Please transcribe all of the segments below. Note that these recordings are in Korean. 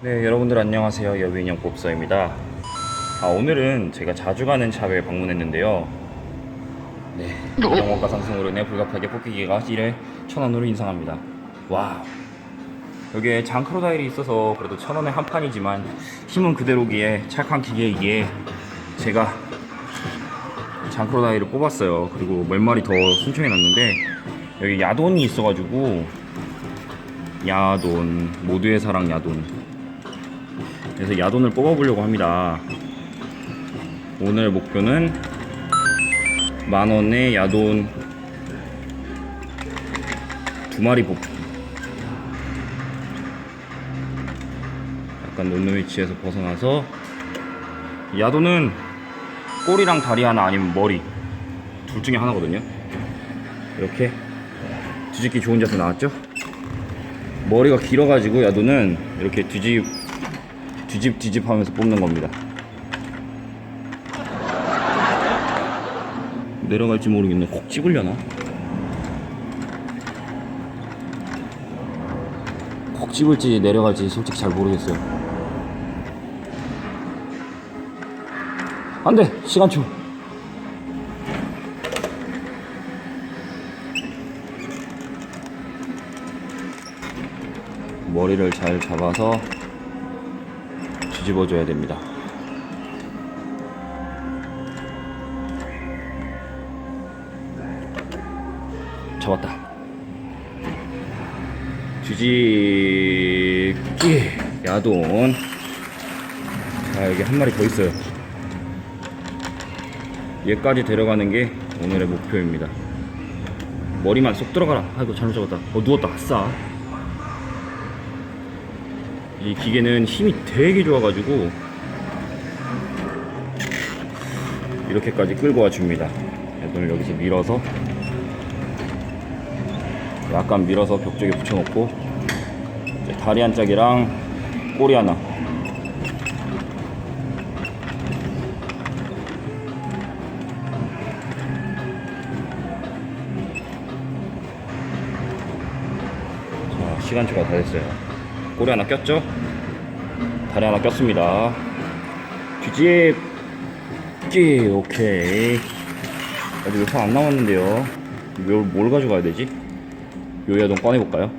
네, 여러분들 안녕하세요. 여비인형 봅서입니다. 아, 오늘은 제가 자주 가는 샵에 방문했는데요. 네, 영원가 상승으로 인해 불가피하게 뽑기기가 1회 1,000원으로 인상합니다. 와 여기에 장크로다일이 있어서 그래도 1,000원에 한 판이지만 힘은 그대로기에 착한 기계이기에 제가 장크로다일을 뽑았어요. 그리고 몇 마리 더 신청해 놨는데 여기 야돈이 있어가지고 야돈 모두의 사랑 야돈 그래서 야돈을 뽑아보려고 합니다. 오늘 목표는 만원의 야돈 두 마리 뽑기. 약간 놓는 위치에서 벗어나서 야돈은 꼬리랑 다리 하나 아니면 머리 둘 중에 하나거든요. 이렇게 뒤집기 좋은 자세 나왔죠? 머리가 길어가지고 야도는 이렇게 뒤집 뒤집 뒤집 하면서 뽑는 겁니다. 내려갈지 모르겠네. 콕 집으려나? 콕 집을지 내려갈지 솔직히 잘 모르겠어요. 안 돼! 시간 초 머리를 잘 잡아서 뒤집어 줘야 됩니다. 잡았다. 뒤집기 야돈. 자 여기 한 마리 더 있어요. 얘까지 데려가는 게 오늘의 목표입니다. 머리만 쏙 들어가라. 아이고 잘못 잡았다. 어 누웠다. 아싸. 이 기계는 힘이 되게 좋아가지고 이렇게까지 끌고 와 줍니다. 얘들을 여기서 밀어서 약간 밀어서 벽 쪽에 붙여놓고 다리 한 짝이랑 꼬리 하나 자 시간초가 다 됐어요. 꼬리 하나 꼈죠? 다리 하나 꼈습니다. 뒤집기 오케이. 아직 몇판 안 남았는데요. 뭘, 뭘 가져가야 되지? 요야동 꺼내볼까요?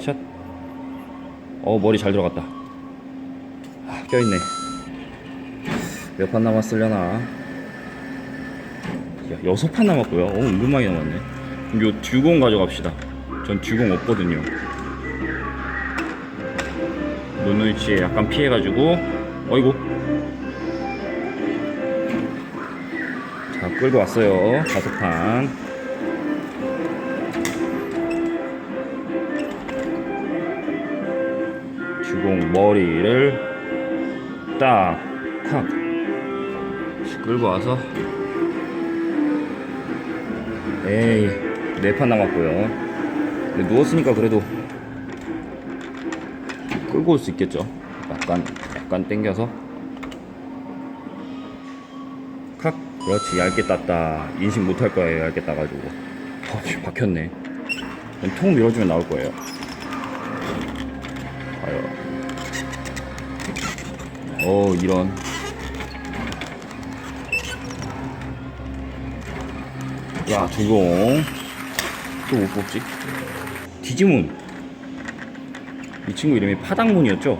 샷. 어 머리 잘 들어갔다. 아, 껴있네. 몇 판 남았으려나? 야, 여섯 판 남았고요. 어, 은근 많이 남았네. 요 듀공 가져갑시다. 전 듀공 없거든요. 위치에 약간 피해가지고, 어이구. 자, 끌고 왔어요. 다섯 판. 듀공 머리를 딱, 탁. 끌고 와서 에이 네 판 남았고요 누웠으니까 그래도 끌고 올 수 있겠죠. 약간 약간 당겨서. 칵 그렇지 얇게 땄다. 인식 못할 거예요 얇게 따가지고. 어, 씨, 박혔네. 통 밀어주면 나올 거예요. 과연. 어 이런. 야, 두공. 또 못 뽑지? 디지문. 이 친구 이름이 파당문이었죠?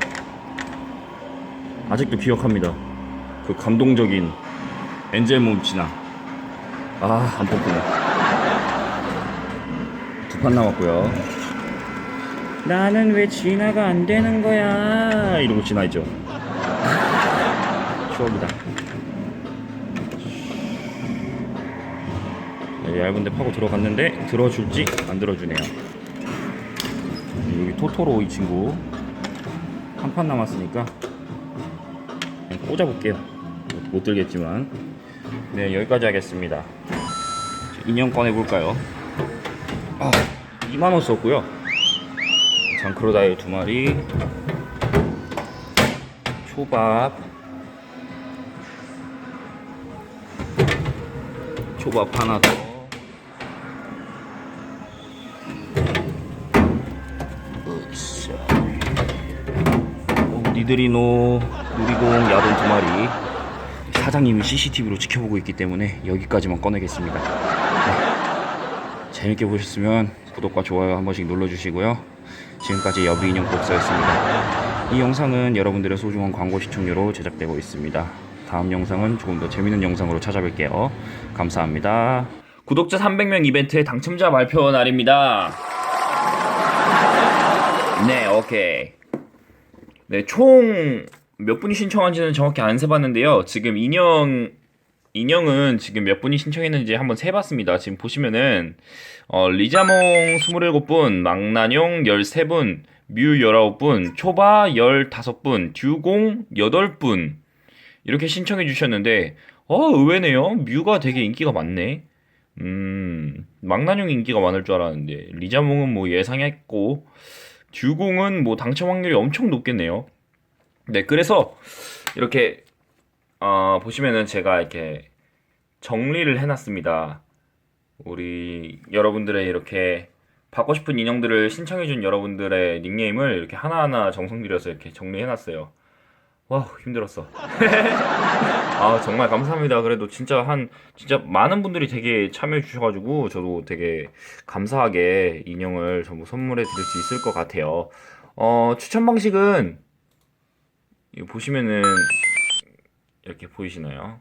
아직도 기억합니다. 그 감동적인 엔젤몸 진화. 아, 안 뽑구나. 두 판 남았고요. 나는 왜 진화가 안 되는 거야? 이러고 진화했죠. 추억이다. 네, 얇은데 파고 들어갔는데 들어줄지 안 들어주네요. 여기 토토로 이 친구 한 판 남았으니까 꽂아볼게요. 못 들겠지만 네 여기까지 하겠습니다. 인형 꺼내볼까요? 아 2만원 썼고요. 장크로다일 두 마리 초밥 초밥 하나 더 어, 니드리노 누리공 야돈 두 마리 사장님이 CCTV로 지켜보고 있기 때문에 여기까지만 꺼내겠습니다. 네. 재밌게 보셨으면 구독과 좋아요 한 번씩 눌러주시고요. 지금까지 여비인형 복서였습니다. 이 영상은 여러분들의 소중한 광고 시청료로 제작되고 있습니다. 다음 영상은 조금 더 재밌는 영상으로 찾아뵐게요. 감사합니다. 구독자 300명 이벤트의 당첨자 발표 날입니다. 네, 오케이. 네, 총 몇 분이 신청한지는 정확히 안 세봤는데요. 지금 인형 인형은 지금 몇 분이 신청했는지 한번 세봤습니다. 지금 보시면은 어, 리자몽 27분, 망나뇽 13분, 뮤 19분, 초바 15분, 듀공 8분 이렇게 신청해 주셨는데 어 의외네요. 뮤가 되게 인기가 많네. 음 망나뇽 인기가 많을 줄 알았는데 리자몽은 뭐 예상했고 듀공은 뭐 당첨 확률이 엄청 높겠네요. 네 그래서 이렇게 어, 보시면은 제가 이렇게 정리를 해놨습니다. 우리 여러분들의 이렇게 받고 싶은 인형들을 신청해준 여러분들의 닉네임을 이렇게 하나하나 정성 들여서 이렇게 정리해놨어요. 와 힘들었어. 아 정말 감사합니다. 그래도 진짜 한 진짜 많은 분들이 되게 참여해 주셔가지고 저도 되게 감사하게 인형을 전부 선물해 드릴 수 있을 것 같아요. 어 추천 방식은 보시면은 이렇게 보이시나요?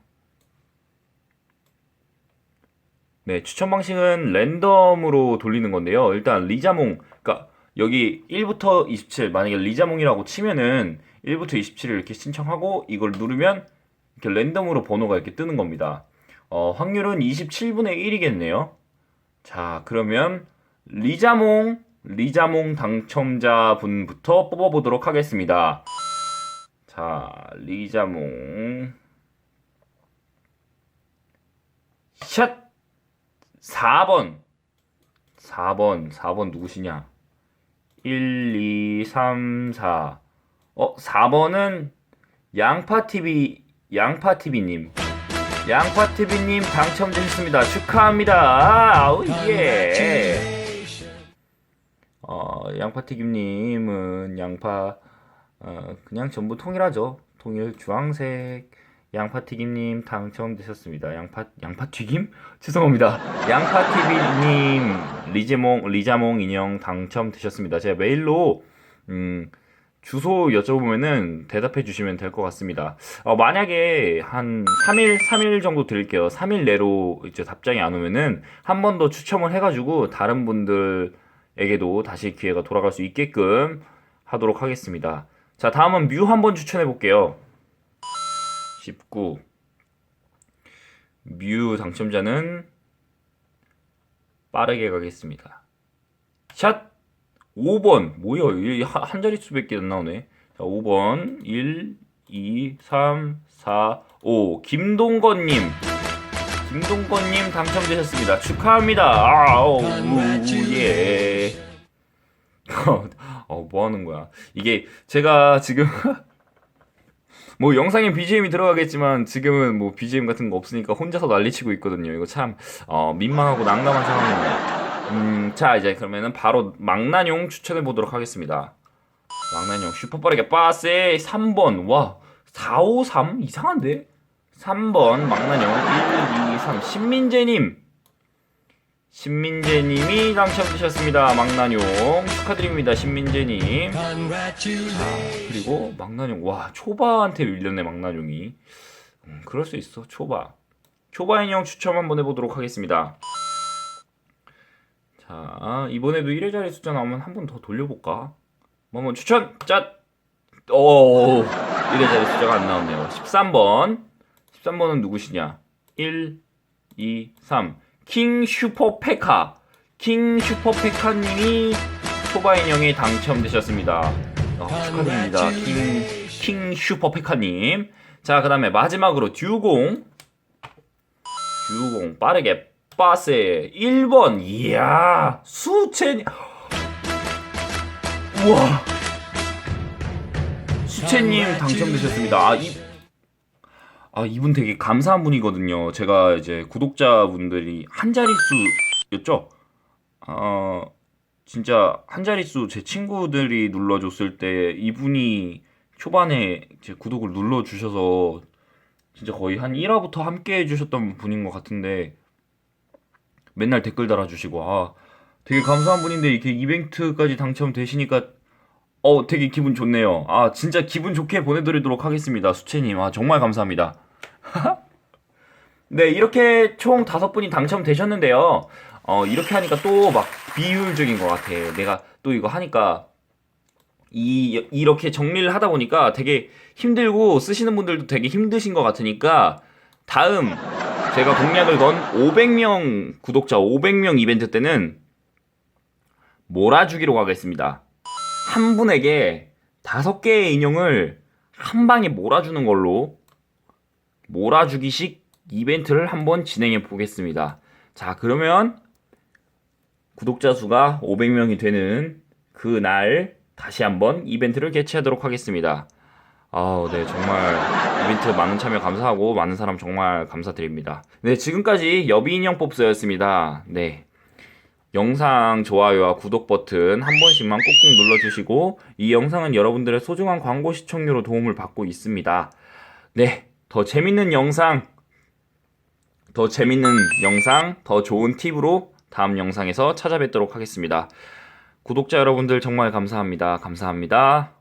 네, 추천 방식은 랜덤으로 돌리는 건데요. 일단 리자몽, 그러니까 여기 1부터 27, 만약에 리자몽이라고 치면은 1부터 27을 이렇게 신청하고 이걸 누르면 이렇게 랜덤으로 번호가 이렇게 뜨는 겁니다. 어, 확률은 27분의 1이겠네요. 자, 그러면 리자몽, 리자몽 당첨자분부터 뽑아보도록 하겠습니다. 자, 리자몽. 샷! 4번. 4번, 4번 누구시냐? 1, 2, 3, 4. 어, 4번은 양파TV, 양파TV님. 양파TV님 당첨되셨습니다. 축하합니다. 아우, 예. 어, 양파TV님은 양파, 어, 그냥 전부 통일하죠. 통일 주황색 양파튀김님 당첨되셨습니다. 양파 양파튀김? 죄송합니다. 양파TV님 리제몽 리자몽 인형 당첨되셨습니다. 제가 메일로 음, 주소 여쭤보면은 대답해 주시면 될 것 같습니다. 어, 만약에 한 3일, 3일 정도 드릴게요. 3일 내로 이제 답장이 안 오면은 한 번 더 추첨을 해가지고 다른 분들에게도 다시 기회가 돌아갈 수 있게끔 하도록 하겠습니다. 자, 다음은 뮤 한번 추천해 볼게요. 19. 뮤 당첨자는 빠르게 가겠습니다. 샷! 5번. 뭐야, 한 자릿수밖에 안 나오네. 자, 5번. 1, 2, 3, 4, 5. 김동건님. 김동건님 당첨되셨습니다. 축하합니다. 아우, 예. 어, 뭐 하는 거야. 이게 제가 지금 뭐 영상에 BGM이 들어가겠지만 지금은 뭐 BGM 같은 거 없으니까 혼자서 난리치고 있거든요. 이거 참 어, 민망하고 난감한 상황입니다. 음, 자 이제 그러면은 바로 망나뇽 추천해 보도록 하겠습니다. 망나뇽 슈퍼 빠르게 빠세 3번 와 453 이상한데 3번 망나뇽 1, 2, 3 신민재님 신민재님이 당첨되셨습니다. 망나뇽 축하드립니다. 신민재님. 자, 그리고 망나뇽 와 초바한테 밀렸네 망나뇽이. 음, 그럴 수 있어 초바. 초바 인형 추첨 한번 해보도록 하겠습니다. 자 이번에도 1회자리 숫자 나오면 한 번 더 돌려볼까? 뭐 한번 추천 짠. 오 1회자리 숫자가 안 나왔네요. 13번 13번은 누구시냐? 1, 2, 3. 킹 슈퍼 페카. 킹 슈퍼 페카님이 초바 인형에 당첨되셨습니다. 아, 축하드립니다. 킹, 킹 슈퍼 페카님. 자, 그 다음에 마지막으로 듀공. 듀공 빠르게 빠세 1번. 이야, 수첸. 우와. 수첸님 당첨되셨습니다. 아, 이, 아, 이분 되게 감사한 분이거든요. 제가 이제 구독자분들이 한 자릿수였죠? 어, 진짜 한 자릿수 제 친구들이 눌러줬을 때 이분이 초반에 제 구독을 눌러주셔서 진짜 거의 한 1화부터 함께 해주셨던 분인 것 같은데 맨날 댓글 달아주시고 아 되게 감사한 분인데 이렇게 이벤트까지 당첨되시니까 어 되게 기분 좋네요. 아 진짜 기분 좋게 보내드리도록 하겠습니다. 수채님 아 정말 감사합니다. 네 이렇게 총 다섯 분이 당첨되셨는데요. 어 이렇게 하니까 또 막 비효율적인 것 같아. 내가 또 이거 하니까 이 이렇게 정리를 하다 보니까 되게 힘들고 쓰시는 분들도 되게 힘드신 것 같으니까 다음 제가 공약을 건 500명 구독자 500명 이벤트 때는 몰아주기로 가겠습니다. 한 분에게 다섯 개의 인형을 한 방에 몰아주는 걸로 몰아주기식 이벤트를 한번 진행해 보겠습니다. 자, 그러면 구독자 수가 500명이 되는 그날 다시 한번 이벤트를 개최하도록 하겠습니다. 아, 네, 정말 이벤트 많은 참여 감사하고 많은 사람 정말 감사드립니다. 네, 지금까지 여비인형 pop스였습니다. 네. 영상 좋아요와 구독 버튼 한 번씩만 꾹꾹 눌러주시고 이 영상은 여러분들의 소중한 광고 시청료로 도움을 받고 있습니다. 네, 더 재밌는 영상, 더 재밌는 영상, 더 좋은 팁으로 다음 영상에서 찾아뵙도록 하겠습니다. 구독자 여러분들 정말 감사합니다. 감사합니다.